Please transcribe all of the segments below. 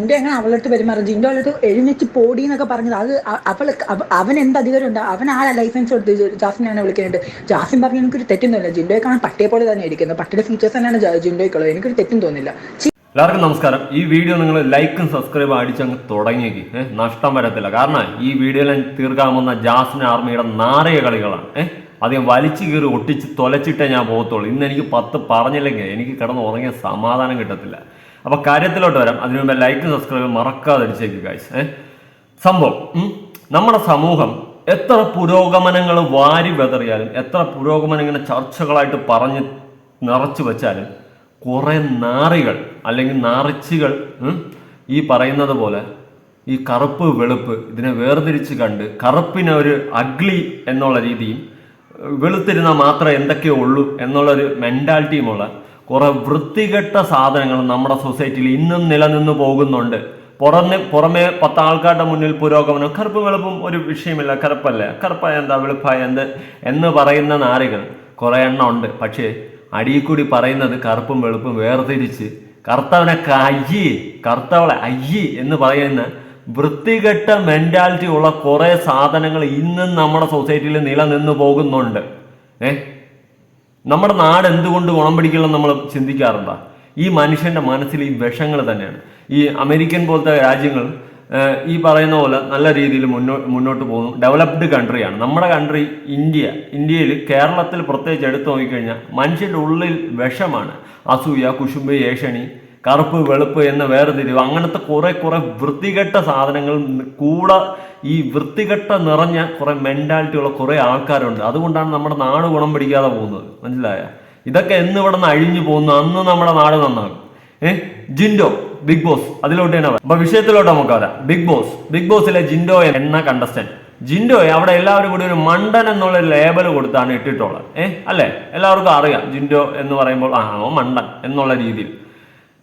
ജിൻഡോ അങ്ങനെ അവളടുത്ത് പെരുമാറും. ജിൻഡോ അവളടുത്ത് എഴുന്നേറ്റ് പോടി എന്നൊക്കെ പറഞ്ഞത്. അത് അവൾ അവൻ എന്ത് അധികാരം ഉണ്ട്? അവൻ ആ ലൈസൻസ് കൊടുത്ത് ജാസിനാണ് വിളിക്കുന്നത്. ജാസിൻ പറഞ്ഞ എനിക്കൊരു തെറ്റൊന്നുമില്ല ജിൻഡോയെ കാണാൻ പട്ടിയെ പോലെ തന്നെ ഇരിക്കുന്നത്. പട്ടിയുടെ ഫീച്ചേഴ്സ് തന്നെയാണ് ജിൻഡോയ്ക്കുള്ളത്. എനിക്കൊരു തെറ്റും തോന്നില്ല. എല്ലാവർക്കും നമസ്കാരം. ഈ വീഡിയോ നിങ്ങൾ ലൈക്കും സബ്സ്ക്രൈബും അടിച്ചങ്ങ് തുടങ്ങിയേക്ക്. ഏഹ് നഷ്ടം വരത്തില്ല. കാരണം ഈ വീഡിയോയിൽ ഞാൻ തീർക്കാൻ വന്ന ജാസ്മിൻ ആർമിയുടെ നാറിയ കളികളാണ്. ഏഹ് അധികം വലിച്ചു കീറി ഒട്ടിച്ച് തൊലച്ചിട്ടേ ഞാൻ പോകത്തുള്ളൂ. ഇന്ന് എനിക്ക് പത്ത് പറഞ്ഞില്ലെങ്കിൽ എനിക്ക് കിടന്ന് ഉറങ്ങിയ സമാധാനം കിട്ടത്തില്ല. അപ്പൊ കാര്യത്തിലോട്ട് വരാം. അതിനു മുമ്പ് ലൈക്ക് സബ്സ്ക്രൈബ് മറക്കാതെ അടിച്ചേക്ക് ഗൈസ് ഏ? സംഭവം നമ്മുടെ സമൂഹം എത്ര പുരോഗമനങ്ങൾ വാരി വെതറിയാലും എത്ര പുരോഗമനങ്ങൾ ചർച്ചകളായിട്ട് പറഞ്ഞ് നിറച്ചു വെച്ചാലും കുറെ നാറികൾ അല്ലെങ്കിൽ നാറിച്ചികൾ ഈ പറയുന്നത് പോലെ ഈ കറുപ്പ് വെളുപ്പ് ഇതിനെ വേർതിരിച്ച് കണ്ട് കറുപ്പിനെ ഒരു അഗ്ലി എന്നുള്ള രീതിയും വെളുത്തിരുന്നാൽ മാത്രമേ എന്തൊക്കെയോ ഉള്ളൂ എന്നുള്ളൊരു മെന്റാലിറ്റിയുമുള്ള കുറെ വൃത്തികെട്ട സാധനങ്ങൾ നമ്മുടെ സൊസൈറ്റിയിൽ ഇന്നും നിലനിന്ന് പോകുന്നുണ്ട്. പുറമെ പുറമെ പത്ത് ആൾക്കാരുടെ മുന്നിൽ പുരോഗമനം കറുപ്പും വെളുപ്പും ഒരു വിഷയമില്ല. കറുപ്പല്ലേ? കറുപ്പായ എന്താ? വെളുപ്പായ എന്ത്? എന്ന് പറയുന്ന നാരികൾ കുറെ എണ്ണം ഉണ്ട്. പക്ഷേ അടിയിൽ പറയുന്നത് കറുപ്പും വെളുപ്പും വേർതിരിച്ച് കറുത്തവനെ അയ്യി കറുത്തവളെ അയ്യി എന്ന് പറയുന്ന വൃത്തികെട്ട മെന്റാലിറ്റി ഉള്ള കുറെ സാധനങ്ങൾ ഇന്നും നമ്മുടെ സൊസൈറ്റിയിൽ നിലനിന്ന് പോകുന്നുണ്ട്. ഏ? നമ്മുടെ നാട് എന്തുകൊണ്ട് ഗുണം പിടിക്കണം നമ്മൾ ചിന്തിക്കാറുണ്ടോ? ഈ മനുഷ്യന്റെ മനസ്സിൽ ഈ വിഷങ്ങൾ തന്നെയാണ്. ഈ അമേരിക്കൻ പോലത്തെ രാജ്യങ്ങൾ ഈ പറയുന്ന പോലെ നല്ല രീതിയിൽ മുന്നോട്ട് മുന്നോട്ട് പോകുന്നു. ഡെവലപ്ഡ് കൺട്രിയാണ് നമ്മുടെ കൺട്രി ഇന്ത്യ. ഇന്ത്യയിൽ കേരളത്തിൽ പ്രത്യേകിച്ച് എടുത്തു നോക്കിക്കഴിഞ്ഞാൽ മനുഷ്യന്റെ ഉള്ളിൽ വിഷമാണ്. അസൂയ കുശുമ്പ് ഏഷണി കറുപ്പ് വെളുപ്പ് എന്ന വേർതിരിവ് അങ്ങനത്തെ കുറെ കുറെ വൃത്തികെട്ട സാധനങ്ങൾ കൂടെ ഈ വൃത്തികെട്ട നിറഞ്ഞ കുറെ മെന്റാലിറ്റിയുള്ള കുറേ ആൾക്കാരുണ്ട്. അതുകൊണ്ടാണ് നമ്മുടെ നാട് ഗുണം പിടിക്കാതെ പോകുന്നത്. മനസ്സിലായ? ഇതൊക്കെ എന്ന് ഇവിടെ നിന്ന് അഴിഞ്ഞു പോകുന്നു. അന്ന് നമ്മുടെ നാട് നന്നാകും. ഏഹ് ജിൻഡോ ബിഗ് ബോസ്. അതിലോട്ട് തന്നെ. അപ്പൊ വിഷയത്തിലോട്ട് നമുക്ക് വരാം. Big boss. ബിഗ് ബോസിലെ ജിൻഡോ എന്ന കണ്ടസ്റ്റന്റ് ജിൻഡോയെ അവിടെ എല്ലാവരും കൂടി ഒരു മണ്ടൻ എന്നുള്ള ലേബൽ കൊടുത്താണ് ഇട്ടിട്ടുള്ളത്. ഏഹ് അല്ലെ? എല്ലാവർക്കും അറിയാം ജിൻഡോ എന്ന് പറയുമ്പോൾ ആ മണ്ടൻ എന്നുള്ള രീതിയിൽ.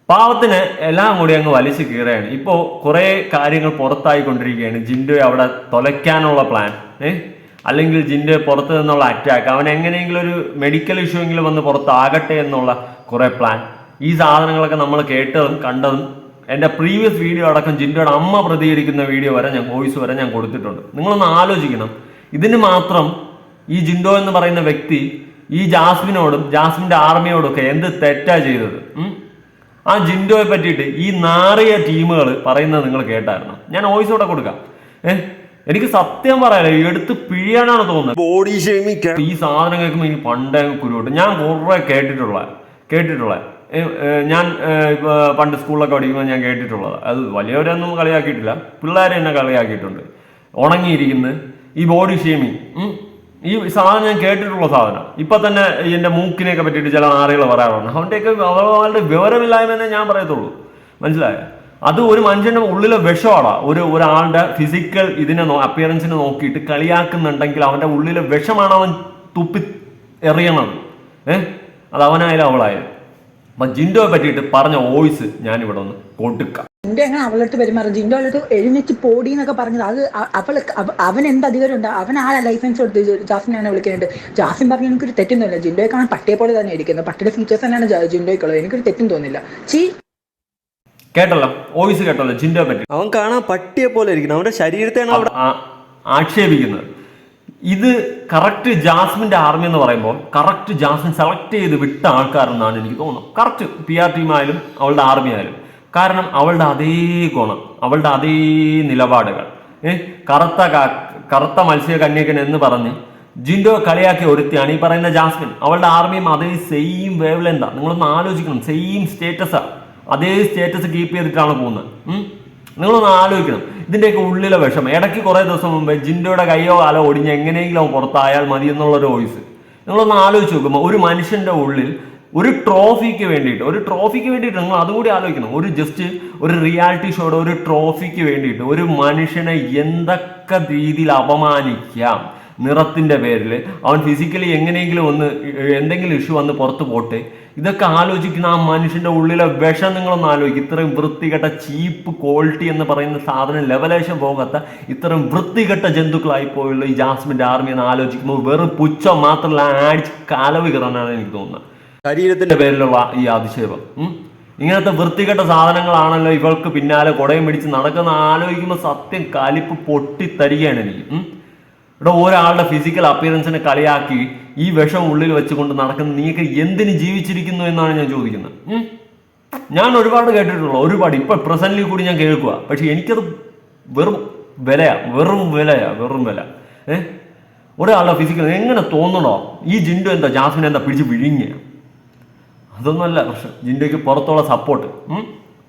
പാവത്തിന് എല്ലാം കൂടി അങ്ങ് വലിച്ചു കീറുകയാണ്. ഇപ്പോൾ കുറേ കാര്യങ്ങൾ പുറത്തായിക്കൊണ്ടിരിക്കുകയാണ്. ജിൻഡോയെ അവിടെ തൊലയ്ക്കാനുള്ള പ്ലാൻ ഏഹ് അല്ലെങ്കിൽ ജിൻഡോയെ പുറത്തു നിന്നുള്ള അറ്റാക്ക് അവൻ എങ്ങനെയെങ്കിലും ഒരു മെഡിക്കൽ ഇഷ്യൂ എങ്കിലും വന്ന് പുറത്താകട്ടെ എന്നുള്ള കുറേ പ്ലാൻ ഈ സാധനങ്ങളൊക്കെ നമ്മൾ കേട്ടതും കണ്ടതും എന്റെ പ്രീവിയസ് വീഡിയോ അടക്കം ജിൻഡോയുടെ അമ്മ പ്രതികരിക്കുന്ന വീഡിയോ വരെ ഞാൻ വോയിസ് വരെ ഞാൻ കൊടുത്തിട്ടുണ്ട്. നിങ്ങളൊന്ന് ആലോചിക്കണം. ഇതിന് മാത്രം ഈ ജിൻഡോ എന്ന് പറയുന്ന വ്യക്തി ഈ ജാസ്മിനോടും ജാസ്മിന്റെ ആർമിയോടും ഒക്കെ എന്ത് തെറ്റാ ചെയ്തത്? ആ ജിൻഡോയെ പറ്റിയിട്ട് ഈ നാറിയ ടീമുകൾ പറയുന്നത് നിങ്ങൾ കേട്ടായിരുന്നു? ഞാൻ വോയിസ് കൂടെ കൊടുക്കാം. ഏഹ് എനിക്ക് സത്യം പറയാലോ എടുത്ത് പിഴിയാനാണ് തോന്നുന്നത്. ബോഡി ഷേമിങ് ഈ സാധനം കേൾക്കുമ്പോൾ എനിക്ക് പണ്ടേ കുരുവിട്ട്. ഞാൻ കുറെ കേട്ടിട്ടുള്ള കേട്ടിട്ടുള്ള. ഞാൻ പണ്ട് സ്കൂളിലൊക്കെ പഠിക്കുമ്പോൾ ഞാൻ കേട്ടിട്ടുള്ളത്. അത് വലിയവരൊന്നും കളിയാക്കിയിട്ടില്ല. പിള്ളേരെ എന്നെ കളിയാക്കിയിട്ടുണ്ട്. ഉണങ്ങിയിരിക്കുന്നത് ഈ ബോഡി ഷേമിങ് ഈ സാധനം ഞാൻ കേട്ടിട്ടുള്ള സാധനം. ഇപ്പൊ തന്നെ എന്റെ മൂക്കിനെയൊക്കെ പറ്റിയിട്ട് ചില നാറികൾ പറയാറുണ്ട്. അവന്റെയൊക്കെ അവളുടെ വിവരമില്ലായ്മ ഞാൻ പറയത്തുള്ളൂ. മനസ്സിലായോ? അത് ഒരു മനുഷ്യന്റെ ഉള്ളിലെ വിഷമാണ് ഒരു ഒരാളുടെ ഫിസിക്കൽ ഇതിനെ അപ്പിയറൻസിനെ നോക്കിയിട്ട് കളിയാക്കുന്നുണ്ടെങ്കിൽ അവന്റെ ഉള്ളിലെ വിഷമാണ് അവൻ തുപ്പി എറിയണത്. ഏഹ് അത് അവനായാലും അവളായാലും. അപ്പൊ ജിൻഡോയെ പറ്റിയിട്ട് പറഞ്ഞ വോയിസ് ഞാൻ ഇവിടെ ഒന്ന് കൊടുക്കാം. ജിൻഡോ അങ്ങനെ അവളിട്ട് പെരുമാറും. ജിൻഡോ അവളിട്ട് എഴുന്നേറ്റ് പോടി എന്നൊക്കെ പറഞ്ഞത്. അത് അവൾ അവൾ അവൻ എന്ത് അധികാരം ഉണ്ട് അവൻ ആ ലൈസൻസ് കൊടുത്ത് ജാസിനാണ് വിളിക്കുന്നത്. ജാസിൻ പറഞ്ഞ എനിക്കൊരു തെറ്റൊന്നുമില്ല. ജിൻഡോയെ കാണാൻ പട്ടിയെ പോലെ തന്നെ ഇരിക്കുന്നത്. പട്ടിയുടെ ഫീച്ചേഴ്സ് തന്നെയാണ് ജിൻഡോയ്ക്കുള്ളത്. എനിക്കൊരു തെറ്റും തോന്നില്ല ചീ. കേട്ടല്ലോ? വോയിസ് കേട്ടല്ലോ? ജിൻഡോ പറ്റി. അവൻ കാണാൻ പട്ടിയെ പോലെ ഇരിക്കുന്നു. അവന്റെ ശരീരത്തെയാണ് അവിടെ ആക്ഷേപിക്കുന്നത്. ഇത് കറക്റ്റ് ജാസ്മിന്റെ ആർമി എന്ന് പറയുമ്പോൾ കറക്റ്റ് ജാസ്മിൻ സെലക്ട് ചെയ്ത് വിട്ട ആൾക്കാരെന്നാണ് എനിക്ക് തോന്നുന്നത്. കറക്റ്റ് പി ആർ ടീമായാലും ആയാലും അവളുടെ ആർമി ആയാലും. കാരണം അവളുടെ അതേ ഗുണം അവളുടെ അതേ നിലപാടുകൾ. ഏഹ് കറുത്ത കറുത്ത മത്സ്യ കന്യകൻ എന്ന് പറഞ്ഞ് ജിൻഡോ കളിയാക്കി ഒരുത്തിയാണ് ഈ പറയുന്ന ജാസ്മിൻ. അവളുടെ ആർമിയും അതേ സെയിം വേവ് ലെന്താ നിങ്ങളൊന്ന് ആലോചിക്കണം സെയിം സ്റ്റേറ്റസാ അതേ സ്റ്റേറ്റസ് കീപ്പ് ചെയ്തിട്ടാണ് പോകുന്നത്. നിങ്ങളൊന്ന് ആലോചിക്കണം. ഇതിന്റെയൊക്കെ ഉള്ളിലെ വിഷമം. ഇടയ്ക്ക് കുറേ ദിവസം മുമ്പ് ജിൻഡോയുടെ കൈയോ കാലോ ഒടിഞ്ഞ് എങ്ങനെയെങ്കിലും പുറത്തായാൽ മതി എന്നുള്ളൊരു വോയിസ് നിങ്ങളൊന്ന് ആലോചിച്ച് നോക്കുമ്പോൾ ഒരു മനുഷ്യന്റെ ഉള്ളിൽ ഒരു ട്രോഫിക്ക് വേണ്ടിയിട്ട് ഒരു ട്രോഫിക്ക് വേണ്ടിയിട്ട് നിങ്ങൾ അതുകൂടി ആലോചിക്കണം. ഒരു ജസ്റ്റ് ഒരു റിയാലിറ്റി ഷോയുടെ ഒരു ട്രോഫിക്ക് വേണ്ടിയിട്ട് ഒരു മനുഷ്യനെ എന്തൊക്കെ രീതിയിൽ അപമാനിക്കാം? നിറത്തിന്റെ പേരിൽ. അവൻ ഫിസിക്കലി എങ്ങനെയെങ്കിലും ഒന്ന് എന്തെങ്കിലും ഇഷ്യൂ വന്ന് പുറത്ത് പോട്ടെ. ഇതൊക്കെ ആലോചിക്കുന്ന ആ മനുഷ്യന്റെ ഉള്ളിലെ വിഷം നിങ്ങളൊന്ന് ആലോചിക്കും. ഇത്രയും വൃത്തികെട്ട ചീപ്പ് ക്വാളിറ്റി എന്ന് പറയുന്ന സാധനം ലെവലേഷൻ പോകാത്ത ഇത്രയും വൃത്തികെട്ട ജന്തുക്കളായി പോയുള്ള ഈ ജാസ്മിന്റെ ആർമി എന്ന് ആലോചിക്കുമ്പോൾ വെറും പുച്ഛം മാത്രമല്ല ആഴ്ച കാലവ് കയറാനാണ് എനിക്ക് തോന്നുന്നത്. ശരീരത്തിന്റെ പേരിലുള്ള ഈ അധിക്ഷേപം. ഇങ്ങനത്തെ വൃത്തികെട്ട സാധനങ്ങളാണല്ലോ ഇവൾക്ക് പിന്നാലെ കുടയും പിടിച്ച് നടക്കുന്ന ആലോചിക്കുമ്പോൾ സത്യം കലിപ്പ് പൊട്ടിത്തരികയാണ് എനിക്ക്. ഇവിടെ ഒരാളുടെ ഫിസിക്കൽ അപ്പിയറൻസിനെ കളിയാക്കി ഈ വിഷം ഉള്ളിൽ വെച്ചുകൊണ്ട് നടക്കുന്ന നീക്ക് എന്തിന് ജീവിച്ചിരിക്കുന്നു എന്നാണ് ഞാൻ ചോദിക്കുന്നത്. ഞാൻ ഒരുപാട് കേട്ടിട്ടുള്ളൂ. ഒരുപാട്. ഇപ്പൊ പ്രസന്റിൽ കൂടി ഞാൻ കേൾക്കുക പക്ഷെ എനിക്കത് വെറും വിലയാ. വെറും വിലയാ. വെറും വില. ഏഹ് ഒരാളുടെ ഫിസിക്കൽ എങ്ങനെ തോന്നണോ? ഈ ജിൻഡു എന്താ? ജാസ്മിൻ എന്താ പിടിച്ച് വിഴിഞ്ഞ അതൊന്നുമല്ല പ്രശ്നം. ജിൻഡോയ്ക്ക് പുറത്തുള്ള സപ്പോർട്ട്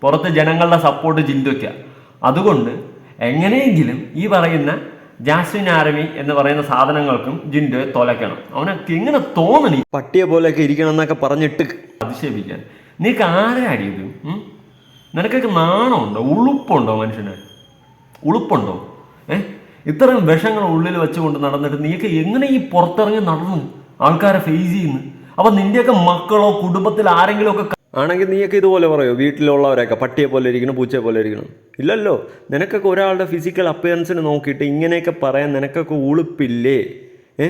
പുറത്ത് ജനങ്ങളുടെ സപ്പോർട്ട് ജിൻഡോയ്ക്കാണ് അതുകൊണ്ട് എങ്ങനെയെങ്കിലും ഈ പറയുന്ന ജാസ്മിൻ ആരമി എന്ന് പറയുന്ന സാധനങ്ങൾക്കും ജിൻഡോയെ തൊലക്കണം. അവനൊക്കെ എങ്ങനെ തോന്നണി? പട്ടിയെ പോലെയൊക്കെ ഇരിക്കണം എന്നൊക്കെ പറഞ്ഞിട്ട് അധിക്ഷേപിക്കാൻ. നീക്ക് ആരെ അടിയത്? നിനക്കൊക്കെ നാണമുണ്ടോ? ഉളുപ്പുണ്ടോ മനുഷ്യന്? ഉളുപ്പുണ്ടോ? ഏ? ഇത്രയും വിഷങ്ങൾ ഉള്ളിൽ വെച്ചുകൊണ്ട് നടന്നിട്ട് നീക്ക് എങ്ങനെ ഈ പുറത്തിറങ്ങി നടന്നു? ആൾക്കാരെ ഫേസ് ചെയ്യുന്നു. അപ്പൊ നിന്റെയൊക്കെ മക്കളോ കുടുംബത്തിൽ ആരെങ്കിലും ഒക്കെ ആണെങ്കിൽ നീയൊക്കെ ഇതുപോലെ പറയോ? വീട്ടിലുള്ളവരൊക്കെ പട്ടിയെ പോലെ ഇരിക്കണം പൂച്ചയെ പോലെ ഇരിക്കണം. ഇല്ലല്ലോ. നിനക്കൊക്കെ ഒരാളുടെ ഫിസിക്കൽ അപ്പിയറൻസിന് നോക്കിയിട്ട് ഇങ്ങനെയൊക്കെ പറയാൻ നിനക്കൊക്കെ ഉളുപ്പില്ലേ? ഏ?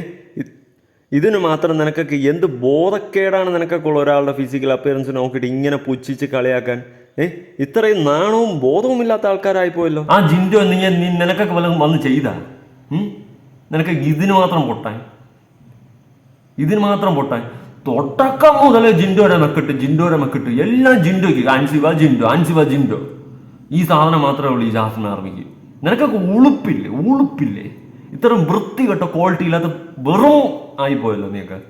ഇതിന് മാത്രം നിനക്കൊക്കെ എന്ത് ബോധക്കേടാണ് നിനക്കൊക്കെ ഉള്ള ഒരാളുടെ ഫിസിക്കൽ അപ്പിയറൻസ് നോക്കിയിട്ട് ഇങ്ങനെ പുച്ഛിച്ച് കളിയാക്കാൻ? ഏ? ഇത്രയും നാണവും ബോധവും ഇല്ലാത്ത ആൾക്കാരായിപ്പോയല്ലോ ആ ജിൻഡോ നീ നിനക്കൊക്കെ വല്ലതും വന്ന് ചെയ്താ? നിനക്ക് ഇതിന് മാത്രം പൊട്ടാൻ. ഇതിന് മാത്രം പൊട്ടാൻ. തൊട്ടക്കം മുതലേ ജിൻഡോയുടെ മെക്കിട്ട് ജിൻഡോയുടെ മെക്കിട്ട്. എല്ലാം ജിൻഡോയ്ക്ക് അൻസിവ ജിൻഡോ അൻസിവ ജിൻഡോ. ഈ സാധനം മാത്രമേ ഉള്ളൂ ഈ ശാസ്ത്രം ആർമിക്ക് നിനക്കൊക്കെ ഉളുപ്പില്ലേ? ഉളുപ്പില്ലേ? ഇത്രയും വൃത്തികെട്ട ക്വാളിറ്റി ഇല്ലാത്ത വെറും ആയിപ്പോയല്ലോ നീയൊക്കെ.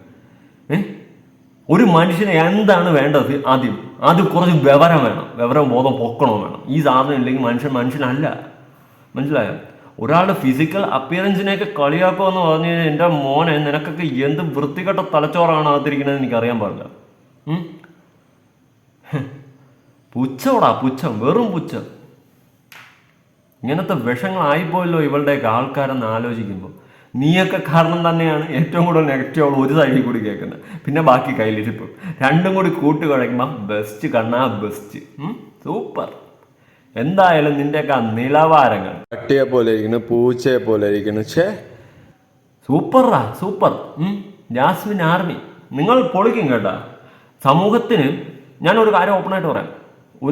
ഏ? ഒരു മനുഷ്യന് എന്താണ് വേണ്ടത് ആദ്യം? ആദ്യം കുറച്ച് വിവരം വേണം. വിവരം ബോധം പൊക്കണോ വേണം? ഈ സാധനം ഇല്ലെങ്കിൽ മനുഷ്യൻ മനുഷ്യനല്ല. മനസ്സിലായോ? ഒരാളുടെ ഫിസിക്കൽ അപ്പിയറൻസിനെയൊക്കെ കളിയാക്കുക എന്ന് പറഞ്ഞു കഴിഞ്ഞാൽ എന്റെ മോനെ നിനക്കൊക്കെ എന്ത് വൃത്തികെട്ട തലച്ചോറാണ് അകത്തിരിക്കുന്നത് എനിക്ക് അറിയാൻ പാടില്ല? പുച്ഛോടാ പുച്ഛം വെറും പുച്ഛം. ഇങ്ങനത്തെ വിഷങ്ങളായിപ്പോയല്ലോ ഇവളുടെയൊക്കെ ആൾക്കാരെന്ന് ആലോചിക്കുമ്പോൾ നീയൊക്കെ കാരണം തന്നെയാണ് ഏറ്റവും കൂടുതൽ നെഗറ്റീവ് ഒരു സൈഡിൽ കൂടി കേൾക്കുന്നത്. പിന്നെ ബാക്കി കയ്യിലിരിപ്പ്. രണ്ടും കൂടി കൂട്ടി കുഴയ്ക്കുമ്പോൾ ബെസ്റ്റ് കണ്ണാ ബെസ്റ്റ് സൂപ്പർ എന്തായാലും നിന്റെയൊക്കെ ആ നിലവാരങ്ങൾ. പട്ടിയെ പോലെ ഇരിക്കുന്നു പൂച്ചയെ പോലെ ഇരിക്കുന്നു ഛേ. സൂപ്പറാ സൂപ്പർ. Jasmine army. നിങ്ങൾ പൊളിക്കും കേട്ടോ. സമൂഹത്തിന് ഞാൻ ഒരു കാര്യം ഓപ്പണായിട്ട് പറയാം.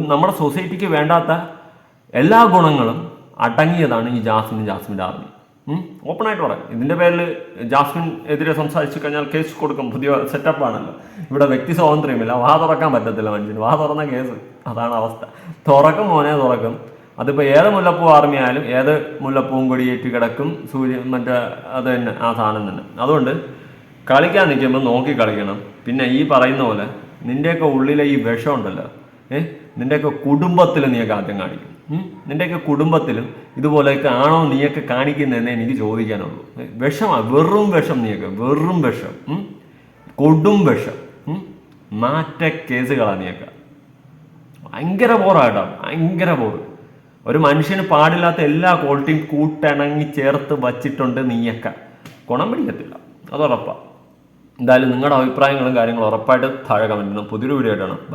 നമ്മുടെ സൊസൈറ്റിക്ക് വേണ്ടാത്ത എല്ലാ ഗുണങ്ങളും അടങ്ങിയതാണ് ഈ ജാസ്മിൻ ജാസ്മിൻ ആർമി. ഓപ്പണായിട്ട് പറയാം. ഇതിന്റെ പേരിൽ ജാസ്മിൻ എതിരെ സംസാരിച്ചു കഴിഞ്ഞാൽ കേസ് കൊടുക്കും. പുതിയ സെറ്റപ്പ് ആണല്ലോ. ഇവിടെ വ്യക്തി സ്വാതന്ത്ര്യമില്ല. വാ തുറക്കാൻ പറ്റത്തില്ല മനുഷ്യന് വാ തുറന്ന കേസ് അതാണ് അവസ്ഥ. തുറക്കും മോനെ തുറക്കും. അതിപ്പോൾ ഏത് മുല്ലപ്പൂ ആർമി ആയാലും ഏത് മുല്ലപ്പൂവും കൊടിയേറ്റ് കിടക്കും. സൂര്യൻ മറ്റേ അത് തന്നെ. ആ സാധനം തന്നെ. അതുകൊണ്ട് കളിക്കാൻ നിൽക്കുമ്പോൾ നോക്കി കളിക്കണം. പിന്നെ ഈ പറയുന്ന പോലെ നിന്റെയൊക്കെ ഉള്ളിലെ ഈ വിഷമുണ്ടല്ലോ ഏഹ് നിന്റെയൊക്കെ കുടുംബത്തിൽ നീ ആദ്യം കാണിക്കും. ഉം? നിന്റെയൊക്കെ കുടുംബത്തിലും ഇതുപോലെയൊക്കെ ആണോ നീയൊക്കെ കാണിക്കുന്നതെന്ന് എനിക്ക് ചോദിക്കാനുള്ളൂ. വിഷമാണ് വിഷമാ വെറും വിഷം നീയൊക്കെ വെറും വിഷം? കൊടും വിഷം? മാറ്റ കേസുകളാണ് നീയൊക്കെ. ഭയങ്കര ബോറാട്ടോ ഭയങ്കര ബോറ് ഒരു മനുഷ്യന് പാടില്ലാത്ത എല്ലാ ക്വാളിറ്റിയും കൂട്ടിണങ്ങി ചേർത്ത് വച്ചിട്ടുണ്ട് നീയൊക്കെ. ഗുണം പിടിക്കത്തില്ല അത് എന്തായാലും നിങ്ങളുടെ അഭിപ്രായങ്ങളും കാര്യങ്ങളും ഉറപ്പായിട്ട് താഴെ കമന്റ് പുതിയൊരു വീഡിയോ ആയിട്ടാണ് ബൈ